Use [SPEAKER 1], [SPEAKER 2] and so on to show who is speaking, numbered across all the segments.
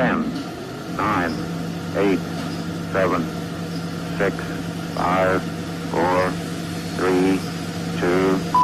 [SPEAKER 1] 10, 9, 8, 7, 6, 5, 4, 3, 2,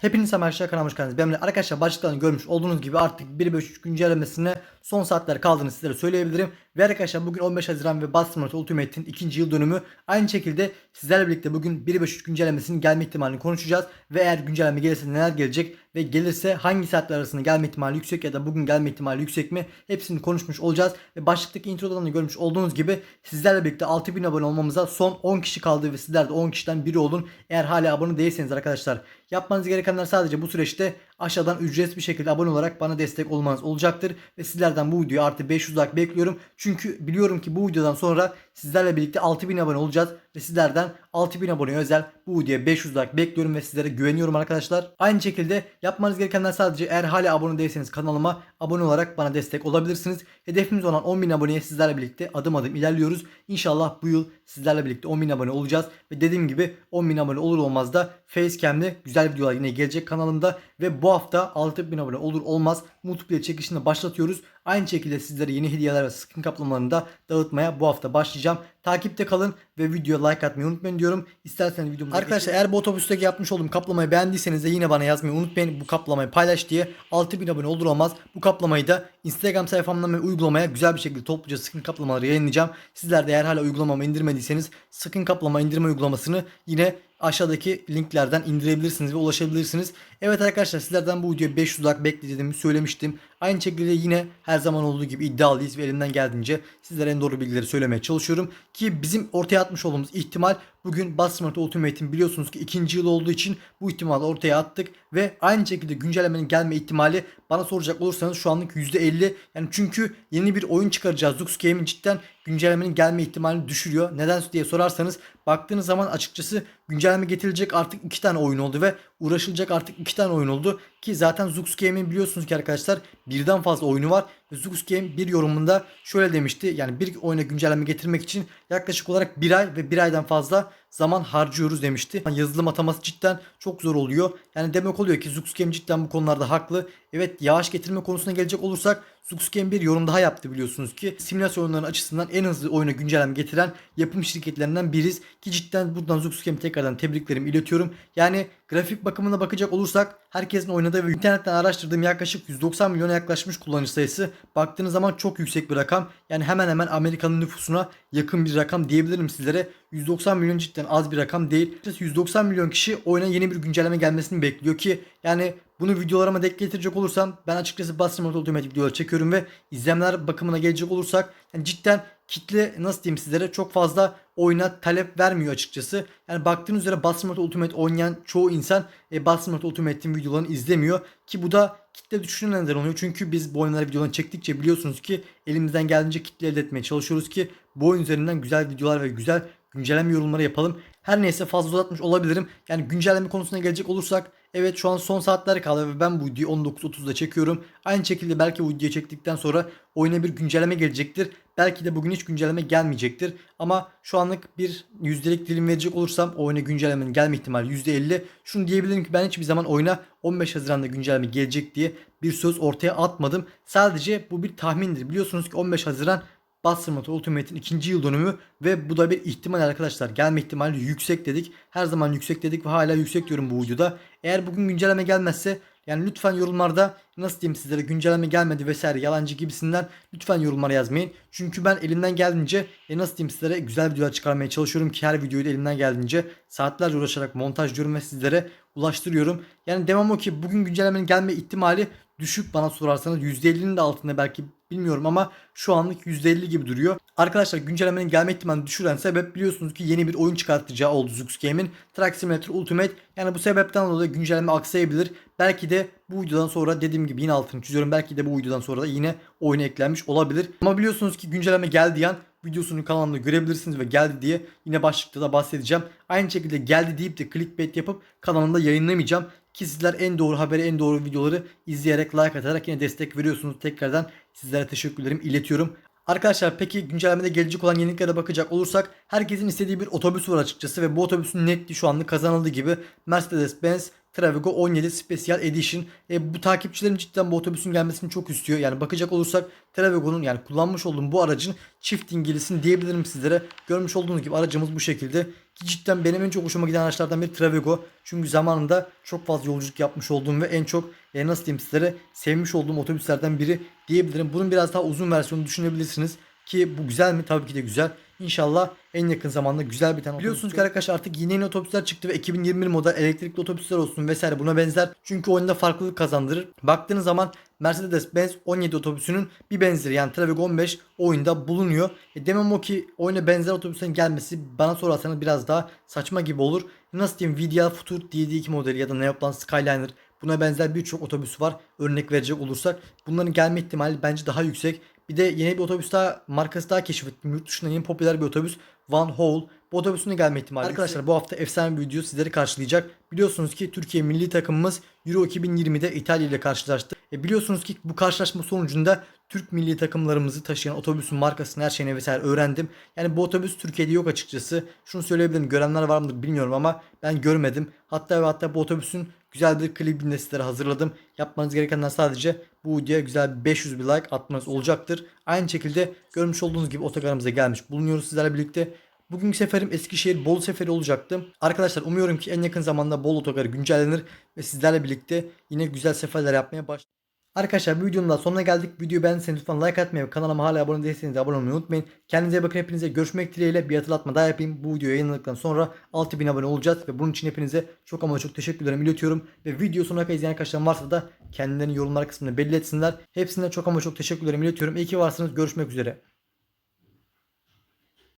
[SPEAKER 2] Hepinize merhaba arkadaşlar kanalıma hoş geldiniz. Ben Emre. arkadaşlar başlıklarını görmüş olduğunuz gibi artık 1.5 güncellemesine son saatler kaldığını sizlere söyleyebilirim. Ve arkadaşlar bugün 15 Haziran ve Bastard Ultimate'in ikinci yıl dönümü. Aynı şekilde sizlerle birlikte bugün 1.5 güncellemesinin gelme ihtimalini konuşacağız. Ve eğer güncelleme gelirse neler gelecek ve gelirse hangi saatler arasında gelme ihtimali yüksek ya da bugün gelme ihtimali yüksek mi hepsini konuşmuş olacağız. Ve başlıktaki introdan da görmüş olduğunuz gibi sizlerle birlikte 6000 abone olmamıza son 10 kişi kaldı ve sizler de 10 kişiden biri olun. Eğer hala abone değilseniz arkadaşlar yapmanız gerekenler sadece bu süreçte aşağıdan ücretsiz bir şekilde abone olarak bana destek olmanız olacaktır. Ve sizlerden bu videoya artı 500 like bekliyorum. Çünkü biliyorum ki bu videodan sonra sizlerle birlikte 6000 abone olacağız. Ve sizlerden 6000 abone özel bu videoya 500 like bekliyorum ve sizlere güveniyorum arkadaşlar. Aynı şekilde yapmanız gerekenler sadece eğer hala abone değilseniz kanalıma abone olarak bana destek olabilirsiniz. Hedefimiz olan 10.000 aboneye sizlerle birlikte adım adım ilerliyoruz. İnşallah bu yıl sizlerle birlikte 10.000 abone olacağız. Ve dediğim gibi 10.000 abone olur olmaz da Facecam'de güzel videolar yine gelecek kanalımda. Ve bu hafta 6.000 abone olur olmaz multiplayer çekişini başlatıyoruz. Aynı şekilde sizlere yeni hediyeler ve skin kaplamalarını da dağıtmaya bu hafta başlayacağım. Takipte kalın ve videoya like atmayı unutmayın diyorum. İsterseniz videomuza Arkadaşlar eğer bu otobüsteki yapmış olduğum kaplamayı beğendiyseniz de yine bana yazmayı unutmayın. Bu kaplamayı paylaş diye 6000 abone olur olmaz. Bu kaplamayı da Instagram sayfamdan ve uygulamaya güzel bir şekilde topluca skin kaplamaları yayınlayacağım. Sizler de eğer hala uygulamamı indirmediyseniz skin kaplama indirme uygulamasını yine aşağıdaki linklerden indirebilirsiniz ve ulaşabilirsiniz. Evet arkadaşlar sizlerden bu videoya 500 like beklediğimi söylemiştim. Aynı şekilde yine her zaman olduğu gibi iddialıyız ve elimden geldiğince sizlere en doğru bilgileri söylemeye çalışıyorum. Ki bizim ortaya atmış olduğumuz ihtimal bugün Bastard Ultimate'in biliyorsunuz ki ikinci yıl olduğu için bu ihtimali ortaya attık. Ve aynı şekilde güncellemenin gelme ihtimali bana soracak olursanız şu anlık %50. Yani çünkü yeni bir oyun çıkaracağız. Zux Game'in cidden güncellemenin gelme ihtimalini düşürüyor. Neden diye sorarsanız baktığınız zaman açıkçası güncelleme getirilecek artık iki tane oyun oldu ve uğraşılacak artık iki tane oyun oldu. Ki zaten Zux Game'in biliyorsunuz ki arkadaşlar birden fazla oyunu var. Zux Game bir yorumunda şöyle demişti. Yani bir oyuna güncelleme getirmek için yaklaşık olarak bir ay ve bir aydan fazla zaman harcıyoruz demişti. Yazılım ataması cidden çok zor oluyor. Yani demek oluyor ki Zux Game cidden bu konularda haklı. Evet yavaş getirme konusuna gelecek olursak Zux Game bir yorum daha yaptı biliyorsunuz ki. Simülasyon oyunların açısından en hızlı oyuna güncelleme getiren yapım şirketlerinden biriz. Ki cidden buradan Zux Game tekrardan tebriklerimi iletiyorum. Yani grafik bakımına bakacak olursak herkesin oynadığı ve internetten araştırdığım yaklaşık 190 milyona yaklaşmış kullanıcı sayısı. Baktığınız zaman çok yüksek bir rakam. Yani hemen hemen Amerika'nın nüfusuna yakın bir rakam diyebilirim sizlere. 190 milyon cidden az bir rakam değil. 190 milyon kişi oyuna yeni bir güncelleme gelmesini bekliyor ki yani bunu videolarıma denk getirecek olursam ben açıkçası Bastard Ultimate videoları çekiyorum ve izlenmeler bakımına gelecek olursak yani cidden kitle nasıl diyeyim sizlere çok fazla oyuna talep vermiyor açıkçası. Yani baktığınız üzere Bastard Ultimate oynayan çoğu insan e, Bastard Ultimate'in videolarını izlemiyor ki bu da kitle düşüşüne neden oluyor. Çünkü biz bu oyunları videolarını çektikçe biliyorsunuz ki elimizden geldiğince kitle elde etmeye çalışıyoruz ki bu oyun üzerinden güzel videolar ve güzel güncelleme yorumları yapalım. Her neyse fazla uzatmış olabilirim. Yani güncelleme konusuna gelecek olursak evet şu an son saatler kaldı ve ben bu videoyu 19.30'da çekiyorum. Aynı şekilde belki bu videoyu çektikten sonra oyuna bir güncelleme gelecektir. Belki de bugün hiç güncelleme gelmeyecektir. Ama şu anlık bir yüzdelik dilim verecek olursam oyuna güncellemenin gelme ihtimali %50. Şunu diyebilirim ki ben hiçbir zaman oyuna 15 Haziran'da güncelleme gelecek diye bir söz ortaya atmadım. Sadece bu bir tahmindir. Biliyorsunuz ki 15 Haziran Bastard Ultimate'in ikinci yıl dönümü ve bu da bir ihtimal arkadaşlar. Gelme ihtimali yüksek dedik. Her zaman yüksek dedik ve hala yüksek diyorum bu videoda. Eğer bugün güncelleme gelmezse yani lütfen yorumlarda nasıl diyeyim sizlere güncelleme gelmedi vesaire yalancı gibisinden lütfen yorumlara yazmayın. Çünkü ben elimden geldiğince e, nasıl diyeyim sizlere güzel videolar çıkarmaya çalışıyorum ki her videoyu da elimden geldiğince saatlerce uğraşarak montaj diyorum ve sizlere ulaştırıyorum. Yani demem o ki bugün güncellemenin gelme ihtimali düşük bana sorarsanız %50'nin de altında belki bilmiyorum ama şu anlık %50 gibi duruyor. Arkadaşlar güncellemenin gelme ihtimalini düşüren sebep biliyorsunuz ki yeni bir oyun çıkartacağı oldu Zux Game'in. Truck Simulator Ultimate. Yani bu sebepten dolayı güncelleme aksayabilir. Belki de bu videodan sonra dediğim gibi yine altını çiziyorum. Belki de bu videodan sonra da yine oyuna eklenmiş olabilir. Ama biliyorsunuz ki güncelleme geldiği an videosunu kanalımda görebilirsiniz ve geldi diye yine başlıkta da bahsedeceğim. Aynı şekilde geldi deyip de clickbait yapıp kanalımda yayınlamayacağım. Ki sizler en doğru haberi, en doğru videoları izleyerek, like atarak yine destek veriyorsunuz. Tekrardan sizlere teşekkürlerimi iletiyorum. Arkadaşlar peki güncellemede gelecek olan yeniliklere bakacak olursak herkesin istediği bir otobüs var açıkçası ve bu otobüsün netli şu anlık kazanıldığı gibi Mercedes-Benz Travigo 17 Special Edition. E, bu takipçilerim cidden bu otobüsün gelmesini çok istiyor. Yani bakacak olursak Travigo'nun yani kullanmış olduğum bu aracın çift dingilisini diyebilirim sizlere. Görmüş olduğunuz gibi aracımız bu şekilde. Ki cidden benim en çok hoşuma giden araçlardan biri Travigo. Çünkü zamanında çok fazla yolculuk yapmış olduğum ve en çok e, nasıl diyeyim sizlere sevmiş olduğum otobüslerden biri diyebilirim. Bunun biraz daha uzun versiyonu düşünebilirsiniz. Ki bu güzel mi? Tabii ki de güzel. İnşallah en yakın zamanda güzel bir tane Biliyorsunuz ki arkadaşlar artık yeni yeni otobüsler çıktı ve 2021 model elektrikli otobüsler olsun vesaire buna benzer. Çünkü oyunda farklılık kazandırır. Baktığınız zaman Mercedes-Benz 17 otobüsünün bir benzeri yani Travigo 15 oyunda bulunuyor. E demem o ki oyuna benzer otobüslerin gelmesi bana sorarsanız biraz daha saçma gibi olur. Nasıl diyeyim VDL Futur DD2 modeli ya da Neoplan Skyliner buna benzer birçok otobüs var. Örnek verecek olursak bunların gelme ihtimali bence daha yüksek. Bir de yeni bir otobüs daha markası daha keşfettim. Yurt dışında yeni popüler bir otobüs. Van Hole. Bu otobüsün de gelme ihtimali. Arkadaşlar bu hafta efsane bir video sizleri karşılayacak. Biliyorsunuz ki Türkiye milli takımımız Euro 2020'de İtalya ile karşılaştı. E biliyorsunuz ki bu karşılaşma sonucunda Türk milli takımlarımızı taşıyan otobüsün markasını her şeyini vesaire öğrendim. Yani bu otobüs Türkiye'de yok açıkçası. Şunu söyleyebilirim görenler var mıdır bilmiyorum ama ben görmedim. Hatta ve hatta bu otobüsün güzel bir klibini de sizlere hazırladım. Yapmanız gerekenler sadece bu videoya güzel bir 500 bir like atmanız olacaktır. Aynı şekilde görmüş olduğunuz gibi otogarımıza gelmiş bulunuyoruz sizlerle birlikte. Bugünkü seferim Eskişehir Bolu seferi olacaktı. Arkadaşlar umuyorum ki en yakın zamanda Bolu otogarı güncellenir ve sizlerle birlikte yine güzel seferler yapmaya başlar. Arkadaşlar bu videonun da sonuna geldik. Videoyu beğendiyseniz lütfen like atmayı ve kanalıma hala abone değilseniz de abone olmayı unutmayın. Kendinize bakın hepinize görüşmek dileğiyle bir hatırlatma daha yapayım. Bu video yayınlandıktan sonra 6000 abone olacağız ve bunun için hepinize çok ama çok teşekkürlerimi iletiyorum. Ve video sonuna kadar izleyen arkadaşlarım varsa da kendilerini yorumlar kısmında belli etsinler. Hepsine çok ama çok teşekkürlerimi iletiyorum. İyi ki varsınız. Görüşmek üzere.